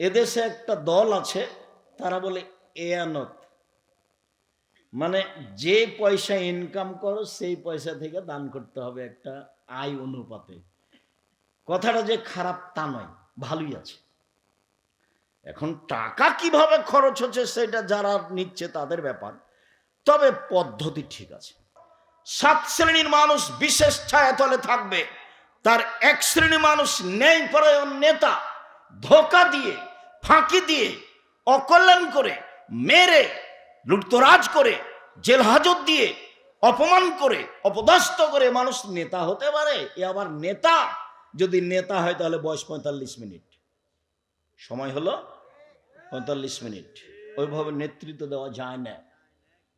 এদেশে একটা দল আছে, তারা বলে এয়ানত। মানে যে পয়সা ইনকাম করো, সেই পয়সা থেকে দান করতে হবে একটা আয় অনুপাতে। কথাটা যে খারাপ তা নয়, ভালোই আছে। এখন টাকা কীভাবে খরচ হচ্ছে সেটা যারা নিচ্ছে তাদের ব্যাপার, তবে পদ্ধতি ঠিক আছে। সাত শ্রেণির মানুষ বিশেষ ছায়াতলে থাকবে, তার এক শ্রেণি মানুষ নেই পরায়ণ নেতা, ধোকা দিয়ে ফাঁকি দিয়ে, অকল্যাণ করে, মেরে, লুটতরাজ করে, জেল হাজত দিয়ে, অপমান করে, অপদস্থ করে মানুষ নেতা হতে পারে? এ আবার নেতা? যদি নেতা হয় তাহলে বয়স পঁয়তাল্লিশ মিনিট। সময় হলো পঁয়তাল্লিশ মিনিট। ওইভাবে নেতৃত্ব দেওয়া যায় না।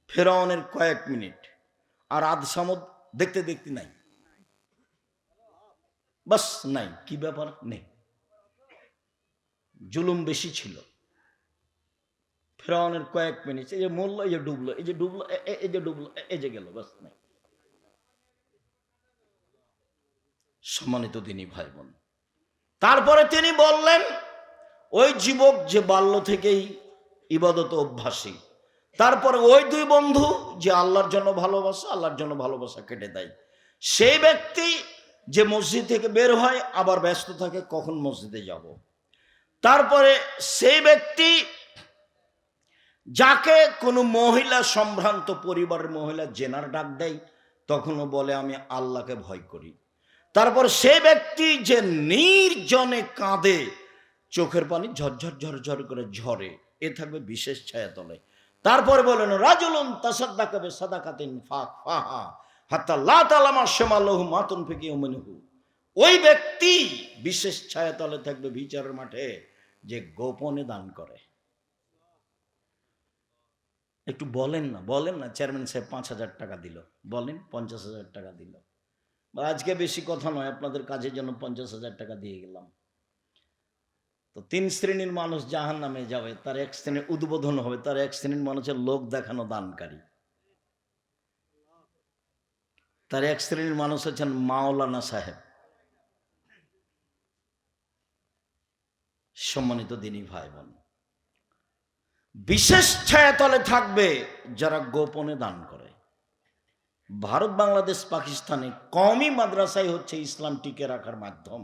ফেরাউনের কয়েক মিনিট। আর আধ সামদ দেখতে দেখতে নাই। বাস, নাই। কি ব্যাপার? নেই। জুলুম বেশি ছিল। ফেরাউনের কয়েক মিনিট, এই যে মরলো এই যে ডুবলো, এই যে ডুবলো এই যে ডুবলো এই যে গেল, বাস নাই। সম্মানিত তিনি ভাই বোন তারপরে তিনি বললেন, ওই যুবক যে বাল্য থেকেই ইবাদত অভ্যাসী, তারপরে ওই দুই বন্ধু যে আল্লাহর জন্য ভালোবাসা, আল্লাহর জন্য ভালোবাসা কেটে দেয়, সেই ব্যক্তি যে মসজিদ থেকে বের হয়, আবার ব্যস্ত থাকে, কখন মসজিদে যাব? তারপরে সেই ব্যক্তি যাকে কোনো মহিলা সম্ভ্রান্ত পরিবারের মহিলা জেনার ডাক দেয়, তখনও বলে, আমি আল্লাহকে ভয় করি। তারপর সে ব্যক্তি যে নির্জনে কাঁদে, চোখের পানি ঝরঝর ঝরঝর করে ঝরে। এ থাকবে বিশেষ ছায়াতলে। তারপরে বলেন, রাজুলুন তাসাদ্দাকাবে সাদাকাতিন ফাক ফাহা, হাত্তা লা তালামা শেমালহু মাতুন ফিকি উমিনহু। ওই ব্যক্তি বিশেষ ছায়াতলে থাকবে বিচারের মাঠে। যে গোপনে দান করে। একটু বলেন না বলেন না, চেয়ারম্যান সাহেব পাঁচ হাজার টাকা দিল, বলেন পঞ্চাশ হাজার টাকা দিল। বা আজকে বেশি কথা নয়, আপনাদের কাজের জন্য পঞ্চাশ হাজার টাকা দিয়ে গেলাম। তো তিন শ্রেণির মানুষ জাহান নামে যাবে, তার এক শ্রেণির উদ্বোধন হবে, তার এক শ্রেণির মানুষের লোক দেখানো দানকারী। তার এক শ্রেণির মানুষ হচ্ছেন মাওলানা সাহেব। সম্মানিত দিনী ভাই বোন বিশেষ ছায়াতলে থাকবে যারা গোপনে দান করে। ভারত, বাংলাদেশ, পাকিস্তানে কমই মাদ্রাসাই হচ্ছে ইসলাম টিকে রাখার মাধ্যম।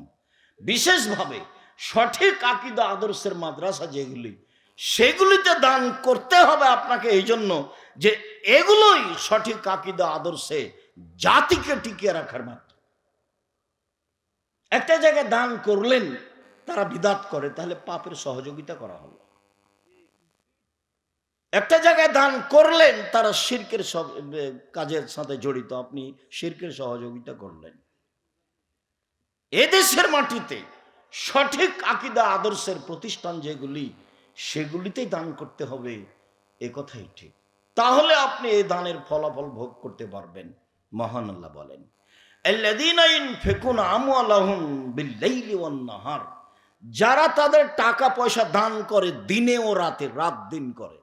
বিশেষভাবে সঠিক আকিদা, আদর্শের মাদ্রাসা যেগুলি, সেগুলিতে দান করতে হবে আপনাকে এই জন্য যে এগুলোই সঠিক আকিদা, আদর্শে জাতিকে টিকিয়ে রাখার মাধ্যম। একটা জায়গায় দান করলেন তারা বিদাত করে, তাহলে পাপের সহযোগিতা করা হলো। একটা জায়গায় দান করলেন, তারা শির্কের কাজের সাথে জড়িত, আপনি শির্কের সহযোগিতা করলেন। এদেশের মাটিতে সঠিক আকিদা, আদর্শের প্রতিষ্ঠান যেগুলি, সেগুলিতেই দান করতে হবে, এ কথাই ঠিক। তাহলে আপনি এই দানের ফলাফল ভোগ করতে পারবেন, মহান আল্লাহ বলেন। আল্লাযীনা ইনফিকুনা আমওয়ালাহুম বিল-লাইলি ওয়ান-নাহার যারা তাদের টাকা পয়সা দান করে দিনে ও রাতে, রাত দিন করে।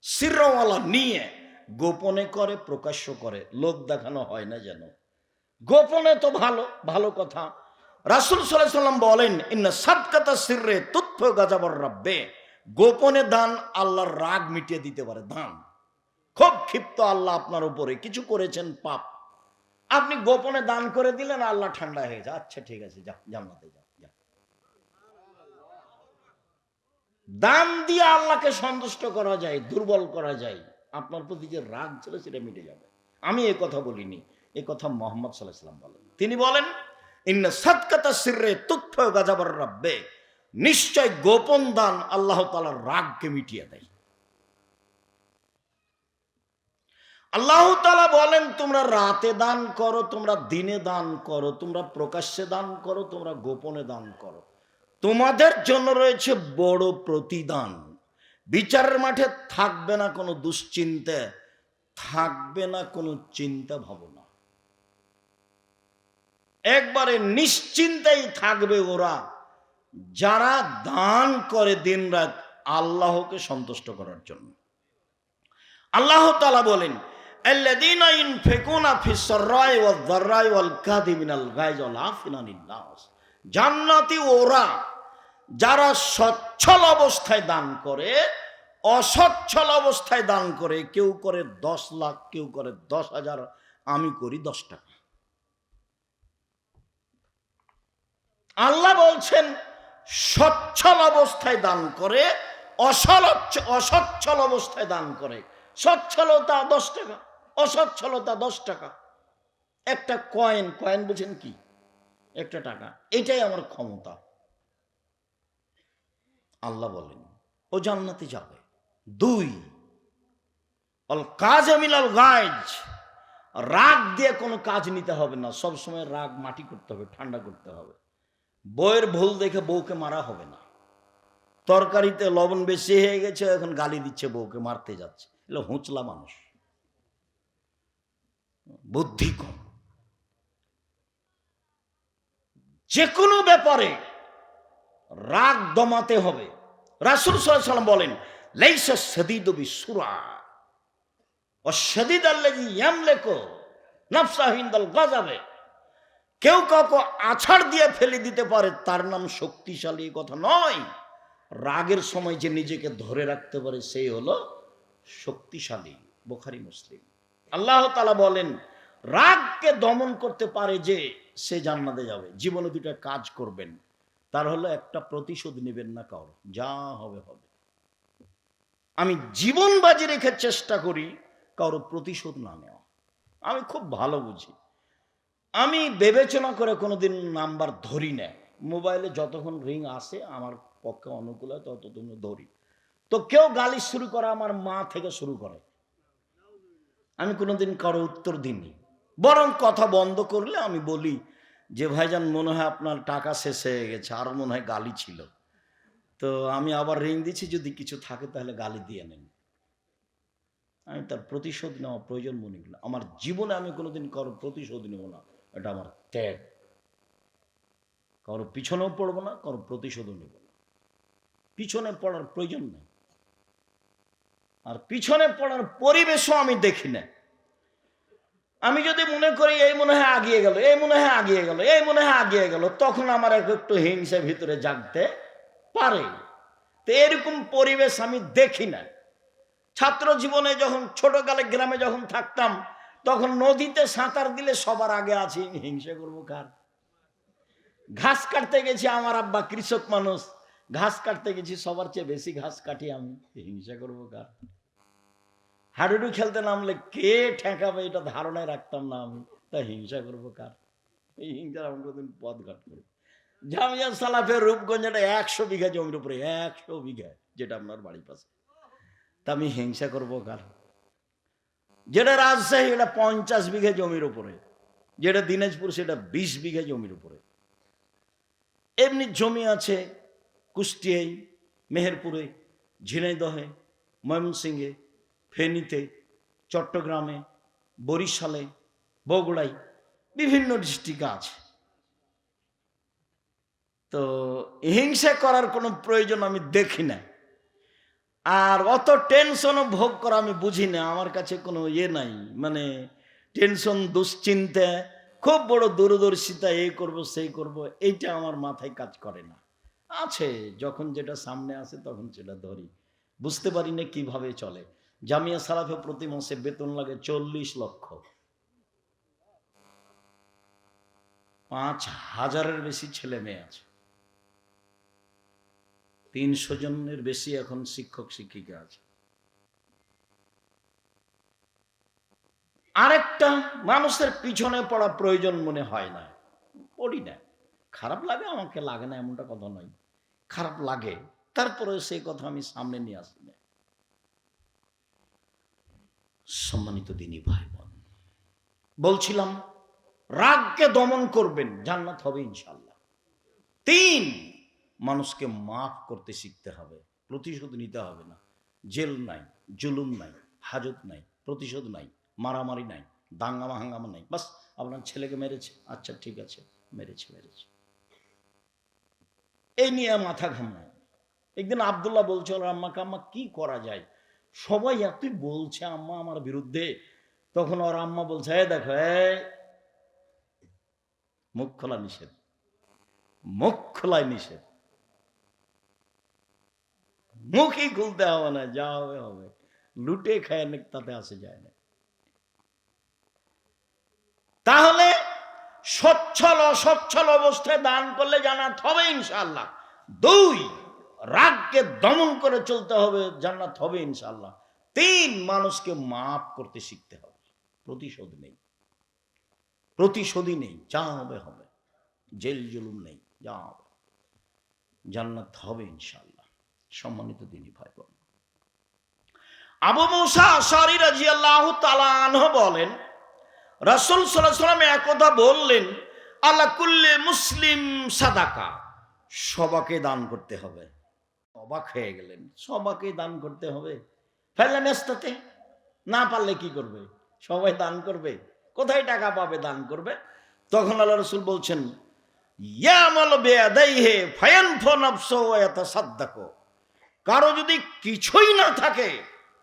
সিরওয়ালা নিয়ে গোপনে করে, প্রকাশ্য করে। লোক দেখানো হয় না যেন। গোপনে তো ভালো ভালো কথা। রাসুল সাল্লাহ সাল্লাম বলেন, ইন্না সাদকাতা সিররে তুথ্য গাজাবর রাব্বে। গোপনে দান আল্লাহর রাগ মিটিয়ে দিতে পারে, দান। খুব ক্ষিপ্ত আল্লাহ আপনার উপরে, কিছু করেছেন পাপ। আপনি গোপনে দান করে দিলেন, আল্লাহ ঠান্ডা হয়ে যায়। আচ্ছা ঠিক আছে যা জান্নাতে যা যা দান দিয়ে আল্লাহকে সন্তুষ্ট করা যায়, দুর্বল করা যায়, আপনার প্রতি যে রাগ ছিল সেটা মিটে যাবে। আমি এ কথা বলিনি, এ কথা মোহাম্মদ সাল্লাহ সাল্লাম বলেন। তিনি বলেন, ইন্না সাদকাতা সিররে তুথ্য গাজাবার রাব্বে। নিশ্চয় গোপন দান আল্লাহ তালার রাগকে মিটিয়ে দেয়। আল্লাহ তালা বলেন, তোমরা রাতে দান করো, তোমরা দিনে দান করো, তোমরা প্রকাশ্যে দান করো, তোমরা গোপনে দান করো। তোমাদের জন্য রয়েছে বড় প্রতিদান। বিচারের মাঠে থাকবে না কোনো দুশ্চিন্তে, থাকবে না কোনো চিন্তা ভাবনা। একবারে নিশ্চিন্তেই থাকবে ওরা। যারা দান করে দিন রাত আল্লাহকে সন্তুষ্ট করার জন্য। আল্লাহ তালা বলেন ফেকুনা ফিসরায় ওয়াল কাদিমিনাল গাইজ আল আফিনানিল্লাহ জান্নাতি ওরা যারা সচ্ছল অবস্থায় দান করে, অসচ্ছল অবস্থায় দান করে, কেউ করে দশ লাখ, কেউ করে দশ হাজার, আমি করি দশ টাকা। আল্লাহ বলছেন, সচ্ছল অবস্থায় দান করে অসল অসচ্ছল অবস্থায় দান করে। সচ্ছলতা দশ টাকা, অসচ্ছলতা দশ টাকা। একটা কয়েন কয়েন বুঝেন কি? একটা টাকা। এটাই আমার ক্ষমতা। আল্লাহ বলেন, ও জান্নাতে যাবে। দুই, অল কাজ মিলাল গাইজ রাগ দিয়ে কোনো কাজ নিতে হবে না। সব সময় রাগ মাটি করতে হবে, ঠান্ডা করতে হবে। বইয়ের ভুল দেখে বউকে মারা হবে না। তরকারিতে লবণ বেশি হয়ে গেছে এখন গালি দিচ্ছে, বউকে মারতে যাচ্ছে। এগুলো হুঁচলা মানুষ। বুদ্ধি কম। যে কোনো ব্যাপারে রাগ দমাতে হবে। রাসুল সাল্লাম বলেন, লাইসা সদিদ বিসুরা ও সদিদ আল্লাজি ইয়ামলেকো নফসাহিন্দাল গজাবে কেউ কাউকে আছাড় দিয়ে ফেলে দিতে পারে, তার নাম শক্তিশালী কথা নয়। রাগের সময় যে নিজেকে ধরে রাখতে পারে, সেই হলো শক্তিশালী। বোখারি, মুসলিম। আল্লাহ তালা বলেন রাগকে দমন করতে পারে যে সে জান্নাতে যাবে। জীবনে দুটা কাজ করবেন। তার হলো একটা প্রতিশোধ নেবেন না কারও। যা হবে হবে। আমি জীবন বাজি রেখে চেষ্টা করি কারও প্রতিশোধ না নেওয়া। আমি খুব ভালো বুঝি। আমি বিবেচনা করে কোনোদিন নাম্বার ধরি না। মোবাইলে যতক্ষণ রিং আসে, আমার পক্ষে অনুকূল হয়, ততক্ষণ ধরি। তো কেউ গালি শুরু করা, আমার মা থেকে শুরু করে। আমি কোনোদিন কারও উত্তর দিইনি। বরং কথা বন্ধ করলে আমি বলি যে, ভাইজান, মনে হয় আপনার টাকা শেষ হয়ে গেছে। আরও মনে হয় গালি ছিল। তো আমি আবার রিং দিচ্ছি, যদি কিছু থাকে তাহলে গালি দিয়ে নেন। আমি তার প্রতিশোধ নেওয়া প্রয়োজন মনে করি আমার জীবনে আমি কোনোদিন কারও প্রতিশোধ নেব না। এটা আমার ত্যাগ। কারও পিছনেও পড়ব না, কারও প্রতিশোধও নেব না। পিছনে পড়ার প্রয়োজন নেই। আর পিছনে পড়ার পরিবেশও আমি দেখি না। আমি যদি মনে করি এই মনে হয় আগিয়ে গেল, এই মনে হয় আগিয়ে গেল, এই মনে হয় আগিয়ে গেল, তখন আমার এক একটু হিংসা ভিতরে জাগতে পারে। তো এরকম পরিবেশ আমি দেখি না। ছাত্র জীবনে যখন ছোটকালে গ্রামে যখন থাকতাম, তখন নদীতে সাঁতার দিলে সবার আগে আছি, হিংসা করব কার? ঘাস কাটতে গেছি আমার আব্বা, কৃষক মানুষ। ঘাস কাটতে গেছি, সবার চেয়ে বেশি ঘাস কাটি আমি, হিংসা করব কার? হাডুডু খেলতে নামলে কে ঠেকাবে? এটা ধারণায় রাখতাম না আমি। তা হিংসা করব কার? এই হিংসার আমি কোনদিন পথ ঘাট করি জামিয়া সালাফের রূপগঞ্জ এটা একশো বিঘা জমির উপরে, একশো বিঘা, যেটা আপনার বাড়ির পাশে। তা আমি হিংসা করব কার? যেটা রাজশাহী, এটা পঞ্চাশ বিঘা জমির উপরে। যেটা দিনাজপুর, সেটা বিশ বিঘা জমির উপরে। এমনি জমি আছে কুষ্টিয়ায়, মেহেরপুরে, ঝিনাইদহে, ময়মনসিংহে ফেনীতে, চট্টগ্রামে, বরিশালে বগুড়াই বিভিন্ন ডিস্ট্রিক্ট আছে। তো হিংসা করার কোনো প্রয়োজন আমি দেখি না। আর অত টেনশনও ভোগ করা আমি বুঝি না, আমার কাছে কোনো ইয়ে নাই। মানে টেনশন, দুশ্চিন্তা, খুব বড় দূরদর্শিতা এই করব সেই করব, এইটা আমার মাথায় কাজ করে না। আছে, যখন যেটা সামনে আসে তখন সেটা ধরি। বুঝতে পারি না কীভাবে চলে। জামিয়া সালাফে প্রতি মাসে বেতন লাগে চল্লিশ লক্ষ। পাঁচ হাজারের বেশি ছেলে মেয়ে আছে। তিনশো জনের বেশি এখন শিক্ষক শিক্ষিকা আছে। আরেকটা মানুষের পিছনে পড়া প্রয়োজন মনে হয় না। পড়ি না। খারাপ লাগে আমাকে, লাগে না এমনটা কথা নয়। খারাপ লাগে। তারপরে সেই কথা আমি সামনে নিয়ে আসি না সম্মানিত দিনী ভাই বোন। বলছিলাম, রাগকে দমন করবেন, জান্নাত হবে ইনশাল্লাহ তিন, মানুষকে মাফ করতে শিখতে হবে, প্রতিশোধ নিতে হবে না। জেল নাই, জুলুম নাই, হাজত নাই, প্রতিশোধ নাই, মারামারি নাই, দাঙ্গামা হাঙ্গামা নাই। বাস, আপনার ছেলেকে মেরেছে আচ্ছা ঠিক আছে, মেরেছে মেরেছে। এই নিয়ে মাথা ঘামায়। একদিন আবদুল্লাহ বলছে, ওর আম্মাকে, আম্মা, কি করা যায়? সবাই এতই বলছে, আম্মা আমার বিরুদ্ধে। তখন ওর আম্মা বলছে, এই দেখো মুখ খোলা নিষেধ। মুখ খোলায় নিষেধ। মুখই খুলতে হবে না, যা হবে হবে। লুটে খায় না তাতে আসে যায় না। তাহলে সচ্ছল, অসচ্ছল অবস্থায় দান করলে জান্নাত হবে ইনশাআল্লাহ। দুই রাগকে দমন করে চলতে হবে, জান্নাত হবে ইনশাল্লাহ তিন মানুষকে মাফ করতে শিখতে হবে, প্রতিশোধ নেই। প্রতিশোধই নেই, যা হবে হবে। জেল জুলুম নেই, যা হবে। জান্নাত হবে ইনশাল্লাহ সম্মানিত দিনী ভাই বোন আবু মুসা আশারি রাজিয়াল্লাহু তাআলা আনহু বলেন, রাসূল আলাইহি ওয়াসাল্লাম বললেন আল্লাহ কুল্লে মুসলিম সাদাকা সবাকে দান করতে হবে। অবাক হয়ে গেলেন। সবাকে দান করতে হবে। ফেললেন এস্তাতে না পারলে কি করবে? সবাই দান করবে। কোথায় টাকা পাবে দান করবে? তখন আল্লাহ রসুল বলছেন কারও যদি কিছুই না থাকে,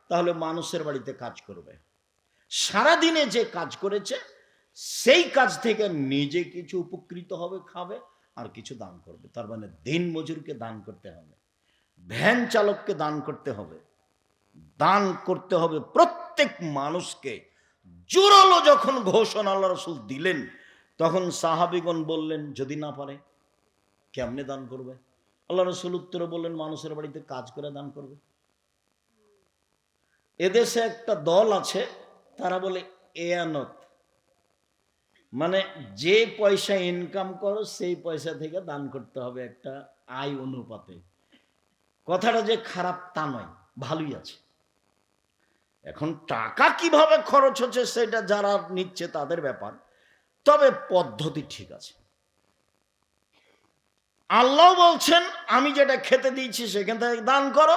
তাহলে মানুষের বাড়িতে কাজ করবে। সারাদিনে যে কাজ করেছে, সেই কাজ থেকে নিজে কিছু উপকৃত হবে, খাবে আর কিছু দান করবে। তার মানে দিন মজুরকে দান করতে হবে। ভ্যান চালককে দান করতে হবে। দান করতে হবে প্রত্যেক মানুষকে। জোরালো যখন ঘোষণা আল্লাহ রসুল দিলেন, তখন সাহাবিগণ বললেন, যদি না পারে, কেমনে দান করবে? আল্লাহ রসুল উত্তরে বললেন, মানুষের বাড়িতে কাজ করে দান করবে। এদেশে একটা দল আছে, তারা বলে, এয়ানত। মানে যে পয়সা ইনকাম করো, সেই পয়সা থেকে দান করতে হবে একটা আয় অনুপাতে। কথাটা যে খারাপ তা নয়, ভালোই আছে। এখন টাকা কীভাবে খরচ হচ্ছে সেটা যারা নিচ্ছে তাদের ব্যাপার, তবে পদ্ধতি ঠিক আছে। আল্লাহ বলছেন, আমি যেটা খেতে দিয়েছি সেখান থেকে দান করো।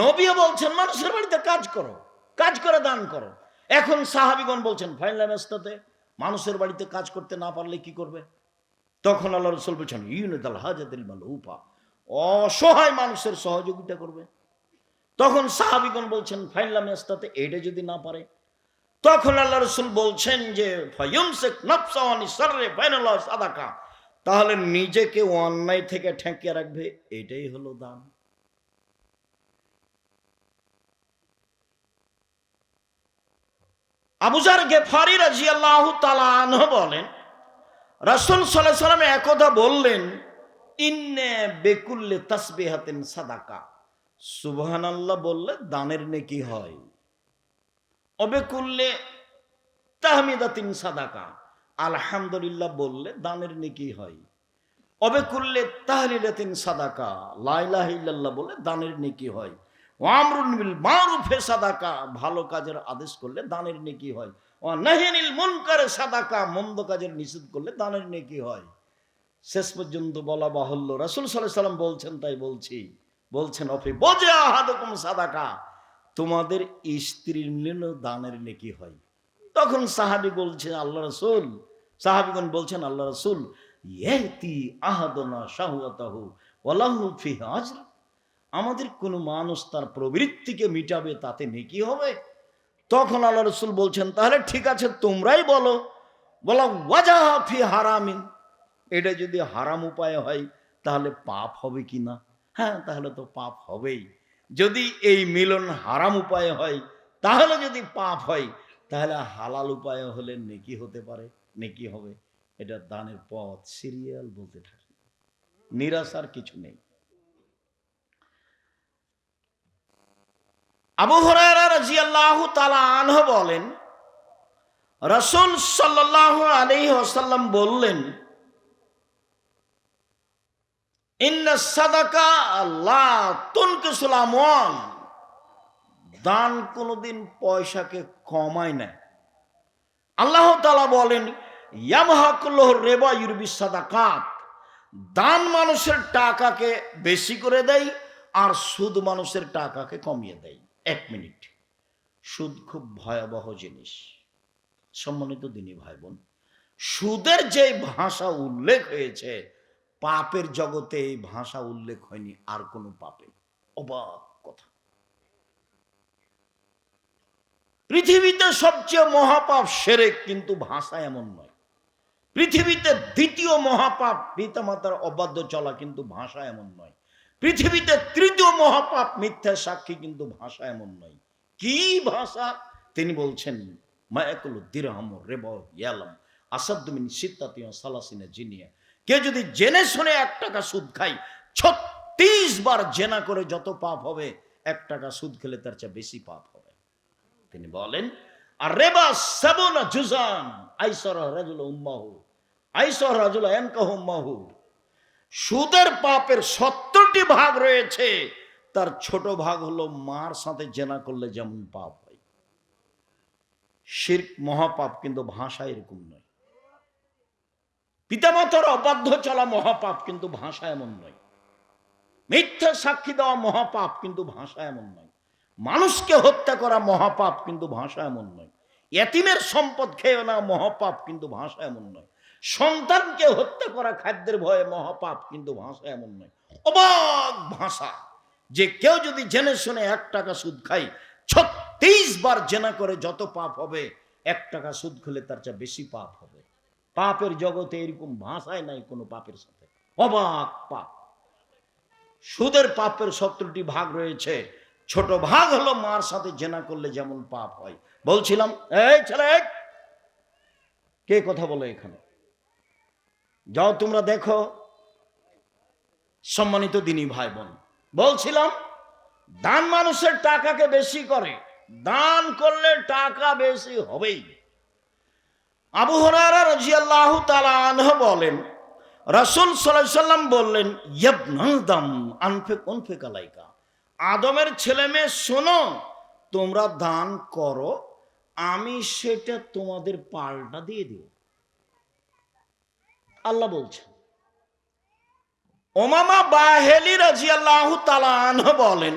নবীও বলছেন, মানুষের বাড়িতে কাজ করো, কাজ করে দান করো। এখন সাহাবিগণ বলছেন ফাইনলামেস্তাতে মানুষের বাড়িতে কাজ করতে না পারলে কি করবে? তখন আল্লাহ রসুল বলছেন, ইউনিদাল হাজাদিল মাল উপা অসহায় মানুষের সহযোগিতা করবে। তখন সাহাবিগণ বলছেন ফাইনলামেস্তাতে এটা যদি না পারে? তখন আল্লাহ রসুল বলছেন যে তাহলে নিজেকে অন্যায় থেকে ঠেকিয়ে রাখবে, এটাই হলো দান। আবুজার গেফারি রাজি আল্লাহ বলেন, রাসুল সাল্লাহ সাল্লাম একদা বললেন ইন্নে বেকুল্লে তাসবিহাতেন সাদাকা। সুবহান আল্লাহ বললে দানের নেকি হয়। অবেকুল্লে তাহমিদাতিন সাদাকা। আলহামদুলিল্লাহ বললে দানের নেকি হয়। অবেকুল্লে তাহলিলাতিন সাদাকা। লাইলাহিল্লাহ বলে দানের নেকি হয়। ওয়ামরুন বিল মারুফে সাদাকা। ভালো কাজের আদেশ করলে দানের নেকি হয়। ও নাহিনিল মুনকারে সাদাকা। মন্দ কাজের নিষেধ করলে দানের নেকি হয়। শেষ পর্যন্ত বলা বাহুল্য। রাসুল সাল্লাম বলছেন, তাই বলছি। বলছেন, অফি বোঝে আহাদকুম সাদাকা। তোমাদের স্ত্রীর নিলেও দানের নেকি হয়। তখন সাহাবি বলছেন, আল্লাহ রসুল, সাহাবিগণ বলছেন, আল্লাহ রসুল ফি আমাদের কোনো মানুষ তার প্রবৃত্তিকে মিটাবে, তাতে নেকি হবে? তখন আল্লাহ রসুল বলছেন, তাহলে ঠিক আছে, তোমরাই বলো। বলো ওয়াজাহা ফি হারামিন। এটা যদি হারাম উপায় হয়, তাহলে পাপ হবে কি না? হ্যাঁ তাহলে তো পাপ হবেই। যদি এই মিলন হারাম উপায়ে হয়, তাহলে যদি পাপ হয়, তাহলে হালাল উপায় হলে নেকি হতে পারে, নেকি হবে। এটা দানের পথ, সিরিয়াল বলতে থাকে। নিরাশার কিছু নেই। আবু হরায়রা তাআলা আনহু বলেন, রাসূল সাল্লাল্লাহু আলাইহি ওয়াসাল্লাম বললেন ইন্না সাদাকা আল্লাহ তুনকিসুল আমওয়াল দান কোনোদিন পয়সাকে কমায় না। আল্লাহ তাআলা বলেন রেবা দান মানুষের টাকাকে বেশি করে দেয় আর সুদ মানুষের টাকাকে কমিয়ে দেয়। এক মিনিট। সুদ খুব ভয়াবহ জিনিস। সম্মানিত দিনী ভাই বোন, সুদের যে ভাষা উল্লেখ হয়েছে পাপের জগতে এই ভাষা উল্লেখ হয়নি আর কোনো পাপে। অবাক কথা। পৃথিবীতে সবচেয়ে মহাপাপ সেরেক কিন্তু ভাষা এমন নয়। পৃথিবীতে দ্বিতীয় মহাপাপ পিতামাতার অবাধ্য চলা কিন্তু ভাষা এমন নয়। পৃথিবীতে তৃতীয় মহাপাপ মিথ্যা সাক্ষী কিন্তু ভাষা এমন নয়। কি ভাষা? তিনি বলছেন, মায়াকুল দিরহাম রেব ইয়ালাম আসাদ্দমিন সিদ্ধাতীয় সালাসিনে জিনিয়া। কে যদি জেনে শুনে এক টাকা সুদ খায়, ছত্রিশ বার জেনা করে যত পাপ হবে, এক টাকা সুদ খেলে তার চেয়ে বেশি পাপ হবে। তিনি বলেন আর রেবা সাবনা জুজান আইসর রাজুল আইসর রাজুল এনকাহ সুদের পাপের সত্তরটি ভাগ রয়েছে, তার ছোট ভাগ হলো মার সাথে জেনা করলে যেমন পাপ হয়। শির্ক মহাপাপ কিন্তু ভাষা এরকম নয়। পিতামাতার অবাধ্য চলা মহাপাপ কিন্তু ভাষা এমন নয়। মিথ্যা সাক্ষী দেওয়া মহাপাপ কিন্তু ভাষা এমন নয়। মানুষকে হত্যা করা মহাপাপ কিন্তু ভাষা এমন নয়। এতিমের সম্পদ খেয়ে না মহাপাপ কিন্তু ভাষা এমন নয়। সন্তানকে হত্যা করা খাদ্যের ভয়ে মহাপাপ কিন্তু ভাষা এমন নয়। অবাক ভাষা যে কেউ যদি জেনে শুনে এক টাকা সুদ খায়, ছত্রিশ বার জেনা করে যত পাপ হবে, এক টাকা সুদ খেলে তার চেয়ে বেশি পাপ হবে। পাপের জগতে এরকম ভাষায় নাই কোনো পাপের সাথে। অবাক পাপ। সুদের পাপের সত্তরটি ভাগ রয়েছে। ছোট ভাগ হলো মার সাথে জেনা করলে যেমন পাপ হয়। বলছিলাম, এই ছেলে, কে কথা বলে এখানে? যাও তোমরা দেখো। সম্মানিত দিনী ভাই বোন বলছিলাম, দান মানুষের টাকাকে বেশি করে। দান করলে টাকা বেশি হবেই। আবু হরারা রাজিয়াল্লাহু আনহু বলেন, রাসূল সাল্লাম বললেন, ইয়াবনাদাম আনফিক উনফিক আলাইকা আদমের ছেলে মেয়ে শোনো, তোমরা দান করো, আমি সেটা তোমাদের পাল্টা দিয়ে দেব। আল্লাহ বলছেন। ওমামা বাহেলি রাজিয়াল্লাহু আনহু বলেন,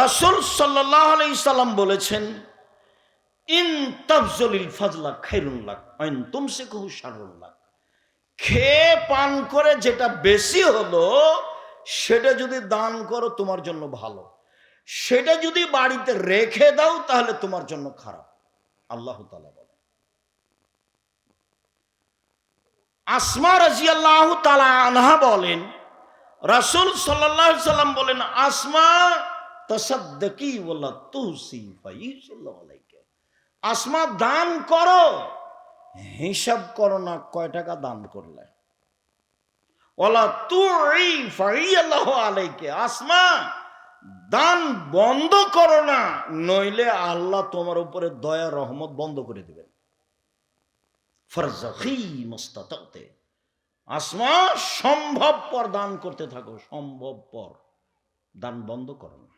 রাসূল সাল্লাল্লাহু আলাইহি সাল্লাম বলেছেন ইন তাফজলিল ফাজলা খাইরুন লাক, আইন তুমসিকুহু শাররুন লাক। খেয়ে পান করে যেটা বেশি হলো, সেটা যদি দান করো তোমার জন্য ভালো। সেটা যদি বাড়িতে রেখে দাও, তাহলে তোমার জন্য খারাপ। আল্লাহ তাআলা বলে। আসমা রাজিয়াল্লাহ তালা আনহা বলেন, রাসূল আলাইহি সাল্লাম বলেন, আসমা তাসাদ্দাকি ওয়ালা তুসি আসমা, দান করো। হিসাব করো না কয় টাকা দান করলে। ওলা তুই আলাইকে, আসমা, দান বন্ধ করো না, নইলে আল্লাহ তোমার উপরে দয়া, রহমত বন্ধ করে দেবেন। আসমা সম্ভবপর দান করতে থাকো সম্ভবপর দান বন্ধ করো না।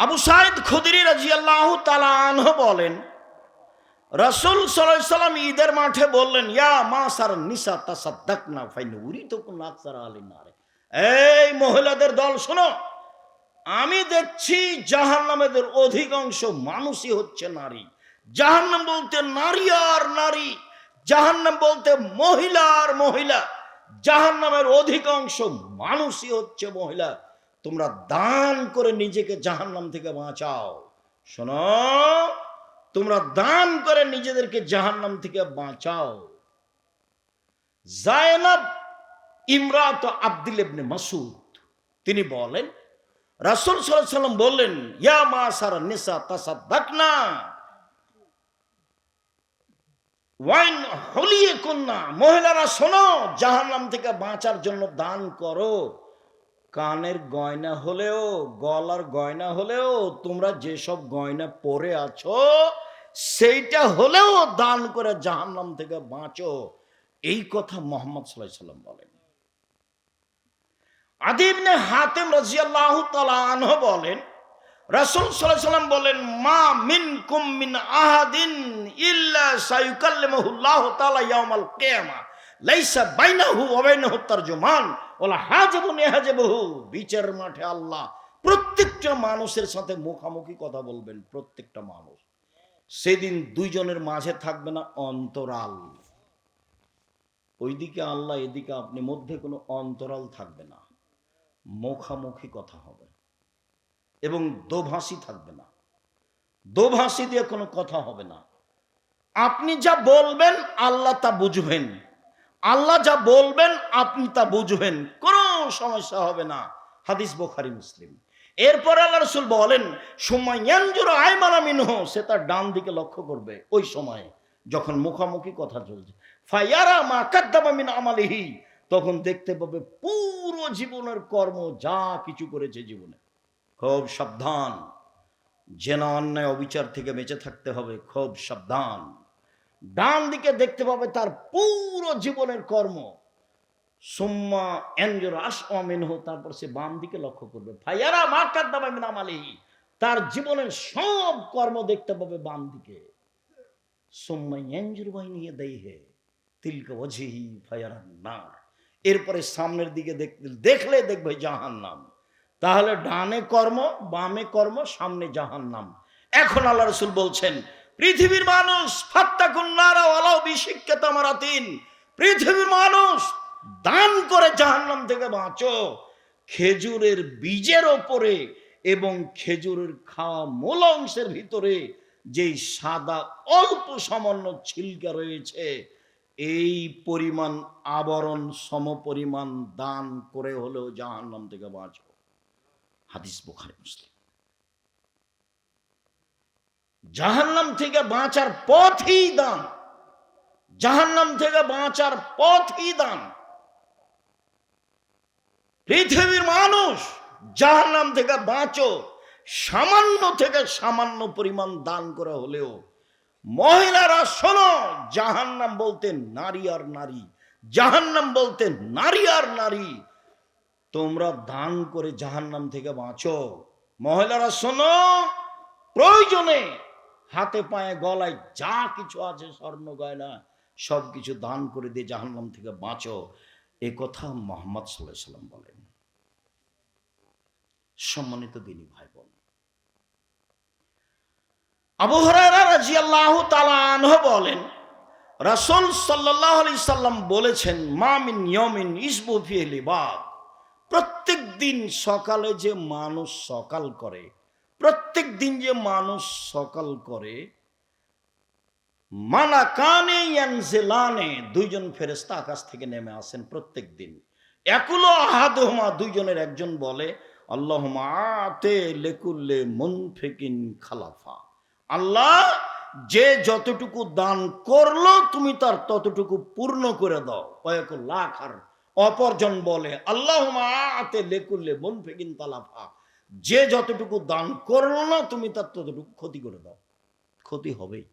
আবু সাইদ খুদরি রাজিয়াল্লাহ তালাহ বলেন, রসুল সাল্লাম ঈদের মাঠে বললেন, ইয়া মা সার নিসা তাসাদ্দাক না ফাইন উরি তো কোন আচ্ছারা আলী না এই মহিলাদের দল, শোনো, আমি দেখছি জাহান নামেদের অধিকাংশ মানুষই হচ্ছে নারী। জাহান নাম বলতে নারী আর নারী জাহান নাম বলতে মহিলা আর মহিলা, জাহান্নামের অধিকাংশ মানুষই হচ্ছে মহিলা। তোমরা দান করে নিজেকে জাহান্নাম থেকে বাঁচাও। শোনো, তোমরা দান করে নিজেদেরকে জাহান্নাম থেকে বাঁচাও। জায়নাব আব্দুল ইবনে মাসুদ তিনি বলেন, রাসূল সাল্লাম বললেন, ইয়া মাসার নিসা ওয়াইন হলিয়ে মহিলারা, শোনো, জাহান্নাম থেকে বাঁচার জন্য দান করো। কানের গয়না হলেও, গলার গয়না হলেও, তোমরা যেসব গয়না পরে আছো, সেইটা হলেও দান করে জাহান্নাম থেকে বাঁচো। এই কথা মোহাম্মদ সাল্লাহ সাল্লাম বলেন। আদিবনে হাতেম রাজিয়াল্লাহ তালাহ বলেন, রাসূল সাল্লাম বলেন, মা মিন আহাদিন ইল্লা সায়ুকাল্লিমুহুল্লাহু তাআলা ইয়াউমাল কিয়ামা, লাইসা বাইনাহু ওয়া বাইনাহু তারজুমান। বিচার মাঠে আল্লাহ প্রত্যেকটা মানুষের সাথে মুখামুখি কথা বলবেন, প্রত্যেকটা মানুষ। সেদিন দুইজনের মাঝে থাকবে না অন্তরাল। ওইদিকে আল্লাহ, এদিকে আপনি, মধ্যে কোনো অন্তরাল থাকবে না। মুখামুখি কথা হবে। এবং দোভাষী থাকবে না। দোভাষী দিয়ে কোনো কথা হবে না। আপনি যা বলবেন, আল্লাহ তা বুঝবেন। আল্লাহ যা বলবেন, আপনি তা বুঝবেন। কোনো সমস্যা হবে না। হাদিস বোখারি, মুসলিম। এরপর আল্লাহ রসুল বলেন সময় আয়মানা মিনহ সে তার ডান দিকে লক্ষ্য করবে। ওই সময়ে যখন মুখামুখি কথা চলছে। আমালিহি তখন দেখতে পাবে পুরো জীবনের কর্ম যা কিছু করেছে জীবনে। খুব সাবধান। জেনা অন্যায় অবিচার থেকে বেঁচে থাকতে হবে, খুব সাবধান। ডান দিকে দেখতে পাবে তার পুরো জীবনের কর্ম। সুম্মা এনজর আস অমিনহ তারপর সে বাম দিকে লক্ষ্য করবে। আমালিহি, তার জীবনের সব কর্ম দেখতে পাবে বাম দিকে বাহিনী দেই হে তিলকা ফায়ারান নার। এরপরে সামনের দিকে দেখতে দেখলে দেখবে জাহান নাম তাহলে ডানে কর্ম, বামে কর্ম, সামনে জাহান নাম এখন আল্লাহ রসুল বলছেন পৃথিবীর মানুষ ফাত্তাকুন্নারা ওয়ালাও বিশিক্ষিত পৃথিবীর মানুষ, দান করে জাহান্নাম থেকে বাঁচো। খেজুরের বীজের ওপরে এবং খেজুরের খাওয়া মূল অংশের ভিতরে যেই সাদা অল্প সামান্য ছিলকা রয়েছে, এই পরিমাণ আবরণ, সমপরিমাণ দান করে হলেও জাহান্নাম থেকে বাঁচো। হাদিস বুখারি, মুসলিম। জাহান্নাম থেকে বাঁচার পথই দান জাহান্নাম থেকে বাঁচার পথই দান পৃথিবীর মানুষ জাহান্নাম থেকে বাঁচো, সামান্য থেকে সামান্য পরিমাণ দান করে হলেও মহিলারা শোনো, জাহান্নাম বলতে নারী আর নারী, জাহান্নাম বলতে নারী আর নারী। তোমরা দান করে জাহান্নাম থেকে বাঁচো। মহিলারা শোনো, প্রয়োজনে হাতে পায়ে, গলায় যা কিছু আছে, স্বর্ণ, গয়না, সব কিছু দান করে দিয়ে জাহান্নাম থেকে বাঁচো। এ কথা মোহাম্মদ সাল্লাহ সাল্লাম বলেন। সম্মানিত দিনী ভাই বোন বলেন, রাসূল সাল্লাম বলেছেন, মা মিন ইয়ামিন ইসবু ফিহি বাদ প্রত্যেক দিন সকালে যে মানুষ সকাল করে প্রত্যেক দিন যে মানুষ সকাল করে, মানা কানে ইয়ানজেলানে দুইজন ফেরেস্তা আকাশ থেকে নেমে আসেন প্রত্যেক দিন। একুলো আহাদহমা দুইজনের একজন বলে আতে লেকুল্লে মুনফিকিন খালাফা। আল্লাহ যে যতটুকু দান করল, তুমি তার ততটুকু পূর্ণ করে দাও। কয়েক লাখ আর অপরজন বলে আল্লাহ আতে লেকুল্লে মুনফিকিন তালাফা যে যতটুকু দান করল না, তুমি তার ততটুকু ক্ষতি করে দাও। ক্ষতি হবেই।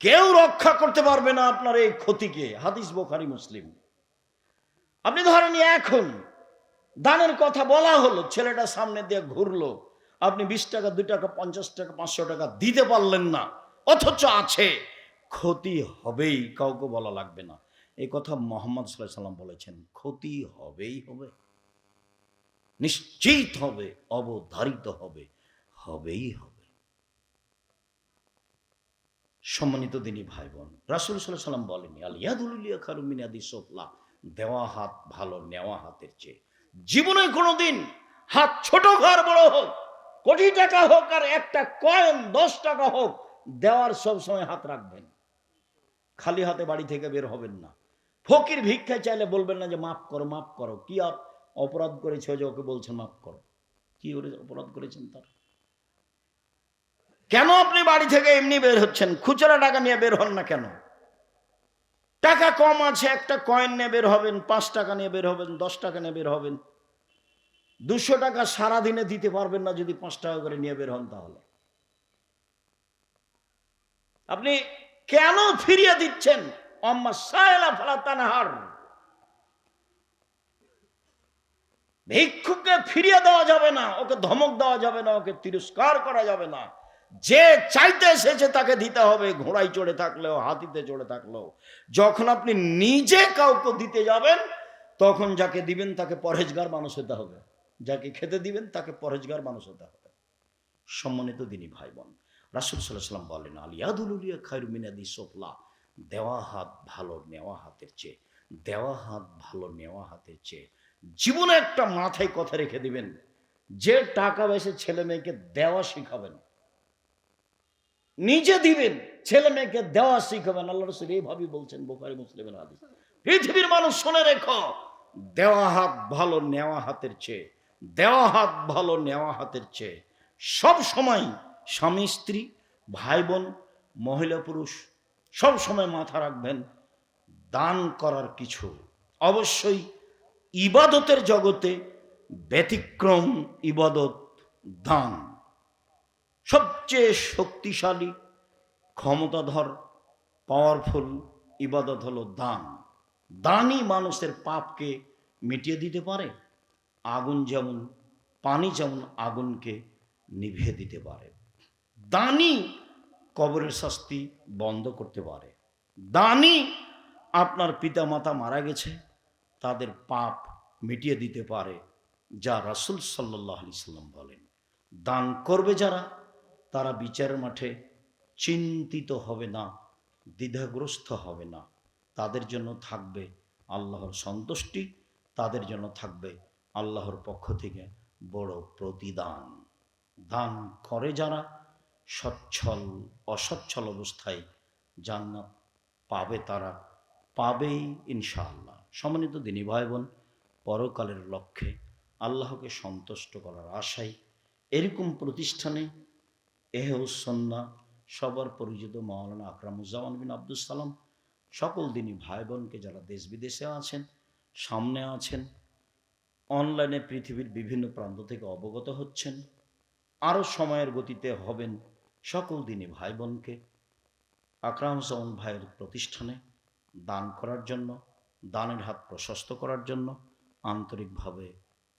কেউ রক্ষা করতে পারবে না আপনার এই ক্ষতিকে, হাদিস বোখারি, মুসলিম। আপনি ধরেন এখন দানের কথা বলা হলো, ছেলেটা সামনে দিয়ে ঘুরলো, আপনি বিশ টাকা, দুই টাকা, পঞ্চাশ টাকা, পাঁচশো টাকা দিতে পারলেন না, অথচ আছে। ক্ষতি হবেই, কাউকে বলা লাগবে না। এই কথা মোহাম্মদ সাল্লাহ সাল্লাম বলেছেন, ক্ষতি হবেই হবে। নিশ্চিত হবে, অবধারিত হবে, হবেই হবে। সম্মানিত দিনী ভাই বোন রাসুল সাল্লাম বলেনি আলিয়াদুলিয়া খারুমিনাদি সোফলা, দেওয়া হাত ভালো, নেওয়া হাতের চেয়ে। জীবনে কোনোদিন হাত ছোট ঘর বড় হোক, কোটি টাকা হোক আর একটা কয়েন, দশ টাকা হোক, দেওয়ার সব সময় হাত রাখবেন। খালি হাতে বাড়ি থেকে বের হবেন না। ফকির ভিক্ষা চাইলে বলবেন না যে, মাফ করো মাফ করো, কি আপ অপরাধ করেছে যে ওকে বলছেন মাফ করো। কি করে অপরাধ করেছেন তার? কেন আপনি বাড়ি থেকে এমনি বের হচ্ছেন? খুচরা টাকা নিয়ে বের হন না কেন? টাকা কম আছে, একটা কয়েন নিয়ে বের হবেন, পাঁচ টাকা নিয়ে বের হবেন, দশ টাকা নিয়ে বের হবেন। দুশো টাকা সারাদিনে দিতে পারবেন না যদি পাঁচ টাকা করে নিয়ে বের হন তাহলে। আপনি কেন ফিরিয়ে দিচ্ছেন? আম্মা সায়লা ফালাতানাহার ভিক্ষুককে ফিরিয়ে দেওয়া যাবে না, ওকে ধমক দেওয়া যাবে না, ওকে তিরস্কার করা যাবে না। যে চাইতে এসেছে তাকে দিতে হবে, ঘোড়ায় চড়ে থাকলেও, হাতিতে চড়ে থাকলেও। যখন আপনি নিজে কাউকে দিতে যাবেন, তখন যাকে দিবেন তাকে পরহেজগার মানুষ হতে হবে। যাকে খেতে দিবেন তাকে পরহেজগার মানুষ হতে হবে। সম্মানিত দিনী ভাই বোন রাসুল সাল্লাহ সাল্লাম বলেন আলিয়াদুলিয়া খায়রুমিনাদি সোফলা। দেওয়া হাত ভালো, নেওয়া হাতের চেয়ে। দেওয়া হাত ভালো, নেওয়া হাতের চেয়ে। জীবনে একটা মাথায় কথা রেখে দিবেন, যে টাকা বেশি ছেলে মেয়েকে দেওয়া শিখাবেন। নিজে দিবেন, ছেলে মেয়েকে দেওয়া শিখাবেন। আল্লাহ রসুল এইভাবেই বলছেন বোকারি মুসলিমের হাদিস। পৃথিবীর মানুষ শুনে রেখো, দেওয়া হাত ভালো, নেওয়া হাতের চেয়ে। দেওয়া হাত ভালো, নেওয়া হাতের চেয়ে। সব সময় স্বামী, স্ত্রী, ভাই, বোন, মহিলা, পুরুষ, সব সময় মাথা রাখবেন, দান করার কিছু। অবশ্যই ইবাদতের জগতে ব্যতিক্রম ইবাদত দান। সবচেয়ে শক্তিশালী, ক্ষমতাধর পাওয়ারফুল ইবাদত হলো দান। দানই মানুষের পাপকে মিটিয়ে দিতে পারে, আগুন যেমন, পানি যেমন আগুনকে নিভিয়ে দিতে পারে। দানই কবরের শাস্তি বন্ধ করতে পারে। দানই আপনার পিতা মাতা মারা গেছে তাদের পাপ মিটিয়ে দিতে পারে, যা রাসুল সাল্লাহ আলি সাল্লাম বলেন। দান করবে যারা, তারা বিচারের মাঠে চিন্তিত হবে না, দ্বিধাগ্রস্ত হবে না। তাদের জন্য থাকবে আল্লাহর সন্তুষ্টি, তাদের জন্য থাকবে আল্লাহর পক্ষ থেকে বড় প্রতিদান। দান করে যারা, সচ্ছল, অসচ্ছল অবস্থায় জান্নাত পাবে তারা পাবেই ইনশাআল্লাহ। সম্মানিত দিনী ভাই বোন পরকালের লক্ষ্যে আল্লাহকে সন্তুষ্ট করার আশায় এরকম প্রতিষ্ঠানে এহেউসন্না সবার পরিচিত মৌলানা আকরামুজ্জামান বিন আব্দুল সালাম, সকল দিনই ভাই বোনকে যারা দেশ বিদেশে আছেন, সামনে আছেন, অনলাইনে পৃথিবীর বিভিন্ন প্রান্ত থেকে অবগত হচ্ছেন, আরও সময়ের গতিতে হবেন সকল দিনই ভাই বোনকে আকরামুজ্জামান ভাইয়ের প্রতিষ্ঠানে দান করার জন্য দানের হাত প্রশস্ত করার জন্য আন্তরিকভাবে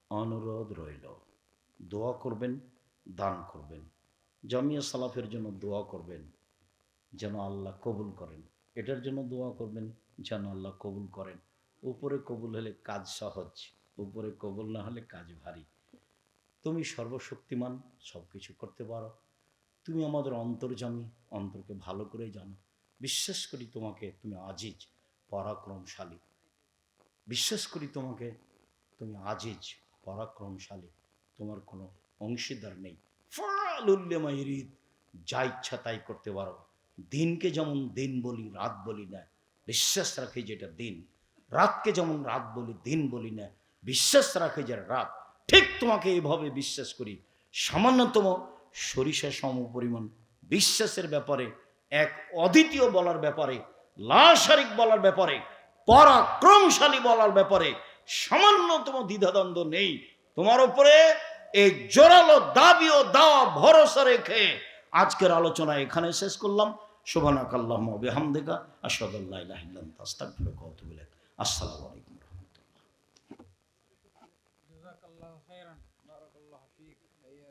অনুরোধ রইল। দোয়া করবেন, দান করবেন। জামিয়া সালাফের জন্য দোয়া করবেন, যেন আল্লাহ কবুল করেন। এটার জন্য দোয়া করবেন, যেন আল্লাহ কবুল করেন। উপরে কবুল হলে কাজ সহজ, উপরে কবুল না হলে কাজ ভারী। তুমি সর্বশক্তিমান সব কিছু করতে পারো। তুমি আমাদের অন্তর্জামী অন্তরকে ভালো করে জানো। বিশ্বাস করি তোমাকে তুমি আজিজ, পরাক্রমশালী। বিশ্বাস করি তোমাকে, তুমি আজিজ, পরাক্রমশালী, তোমার কোনো অংশীদার নেই। ফালুল্লেমাইরিদ, যা ইচ্ছা তাই করতে পারো। দিনকে যেমন দিন বলি, রাত বলি না। বিশ্বাস রাখি যেটা দিন। রাতকে যেমন রাত বলি, দিন বলি না। বিশ্বাস রাখে যে রাত। ঠিক তোমাকে এভাবে বিশ্বাস করি। সামান্যতম সরিষা সম পরিমাণ বিশ্বাসের ব্যাপারে, এক অদ্বিতীয় বলার ব্যাপারে লাশারিক বলার ব্যাপারে পরাক্রমশালী বলার ব্যাপারে সামান্যতম দ্বিধাদ্বন্দ্ব নেই। তোমার উপরে এই জোরালো দাবি ও দাওয়া ভরসা রেখে আজকের আলোচনা এখানে শেষ করলাম। শোভানাকাল্লাহ বেহামদেকা আসাদুল্লাহ আসসালামু আলাইকুম।